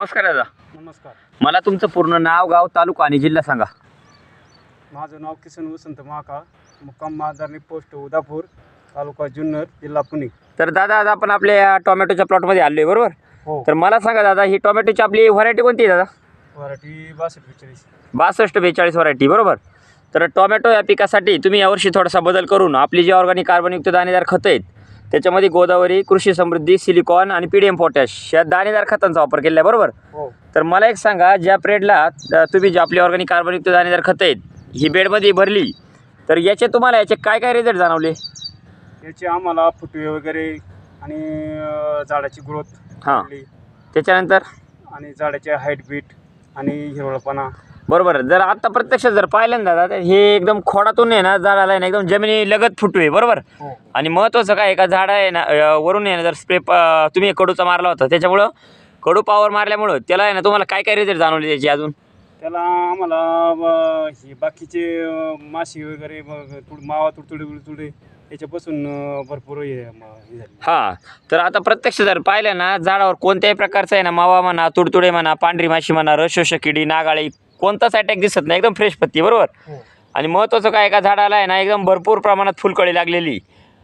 नमस्कार दादा. नमस्कार. मला तुमचं पूर्ण नाव गाव तालुका आणि जिल्हा सांगा. माझं नाव किसन वसंत महाका मुक्काम महादारणी पोस्ट उदापूर तालुका जुन्नर जिल्हा पुणे. तर दादा आज आपण आपल्या या टोमॅटोच्या प्लॉटमध्ये आलो आहे बरोबर? हो. तर मला सांगा दादा ही टोमॅटोची आपली व्हरायटी कोणती आहे दादा? वराठी बासष्ट बेचाळीस. बासष्ट बेचाळीस व्हरायटी बरोबर? तर टोमॅटो या पिकासाठी तुम्ही यावर्षी थोडासा बदल करून आपली जी ऑर्गॅनिक कार्बनयुक्त दाणेदार खतं आहेत त्याच्यामध्ये गोदावरी कृषी समृद्धी सिलिकॉन आणि पी डी एम पोटॅश या दाणेदार खतांचा वापर केला आहे बरोबर? हो. तर मला एक सांगा ज्या प्रेडला अ, तुम्ही जी आपली ऑर्गॅनिक कार्बनयुक्त दाणेदार खतं आहेत ही बेडमध्ये भरली तर याचे तुम्हाला याचे काय काय रिझल्ट जाणवले? याचे आम्हाला फुटवे वगैरे आणि झाडाची ग्रोथ हां. त्याच्यानंतर? आणि झाडाचे हाईट बीट आणि हिरवळपणा. बरोबर जर आता प्रत्यक्ष जर पाहिलं ना दादा तर हे एकदम खोडातून आहे ना झाडाला आहे ना एकदम जमिनी लगत फुटवे बरोबर? हो. आणि महत्त्वाचं काय आहे का झाड आहे ना अ, वरून आहे ना जर स्प्रे तुम्ही कडूचा मारला होता त्याच्यामुळं कडू पावर मारल्यामुळं त्याला आहे ना तुम्हाला काय काय रिझल्ट जाणवले त्याची अजून? त्याला आम्हाला अं, हे बाकीचे अं, माशी वगैरे मग तुड मावा तुडतुडे तुडतुडे याच्यापासून अं, भरपूर हे म- हे झाले. हां तर आता प्रत्यक्ष जर पाहिलं ना झाडावर कोणत्याही प्रकारचं आहे ना मावा म्हणा तुडतुडे म्हणा पांढरी माशी म्हणा रसशोषक किडी नागाळी कोणताच अटॅक दिसत नाही. एकदम फ्रेश पत्ती बरोबर? हो. आणि महत्त्वाचं काय का झाडाला आहे ना एकदम भरपूर प्रमाणात फुलकळी लागलेली.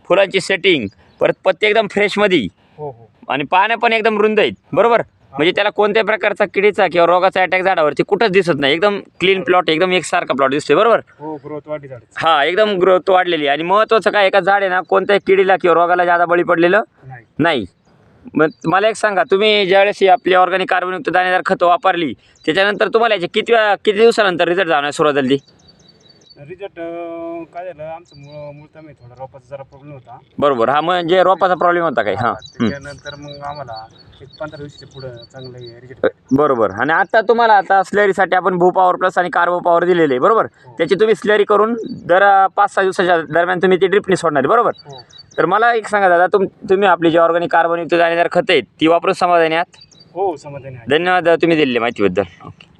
फुलांची सेटिंग परत पत्ती एकदम फ्रेशमध्ये हो हो. आणि पानं पण एकदम रुंद आहेत बरोबर? म्हणजे त्याला कोणत्याही प्रकारचा किडीचा किंवा रोगाचा अटॅक झाडावरती कुठंच दिसत नाही. एकदम क्लीन प्लॉट एकदम एकसारखा प्लॉट दिसतोय बरोबर? हो एकदम ग्रोथ वाढलेली आणि महत्त्वाचं काय एका झाड आहे ना कोणत्याही किडीला किंवा रोगाला जादा बळी पडलेलं नाही. मग मला एक सांगा तुम्ही ज्यावेळेस ही आपली ऑर्गॅनिक कार्बनयुक्त दाणेदार खतं वापरली त्याच्यानंतर तुम्हाला याचे किती किती दिवसानंतर रिझल्ट जाणार सुरुवात झाली रिझल्ट काय झालं आमचं मूळ आहे थोडा रोपाचा जरा प्रॉब्लेम होता. बरोबर हा म्हणजे रोपाचा प्रॉब्लेम होता काही हां हं. त्याच्यानंतर मग आम्हाला एक पंधरा दिवसाच्या पुढं चांगलं रिझल्ट बरोबर. आणि आता तुम्हाला आता स्लरीसाठी आपण भू पॉवर प्लस आणि कार्बो पॉवर दिलेले आहे बरोबर त्याची तुम्ही स्लरी करून दर अं, पाच सहा दिवसाच्या दरम्यान तुम्ही ती ड्रिपनी सोडणार आहे, बरोबर? हो. तर मला एक सांगा दादा तुम तुम्ही आपली जी ऑर्गॅनिक कार्बनयुक्त दाणेदार खतं आहेत ती वापरून समाधानी आहात? हो समाधानी आहे. धन्यवाद दादा तुम्ही दिलेली माहितीबद्दल. ओके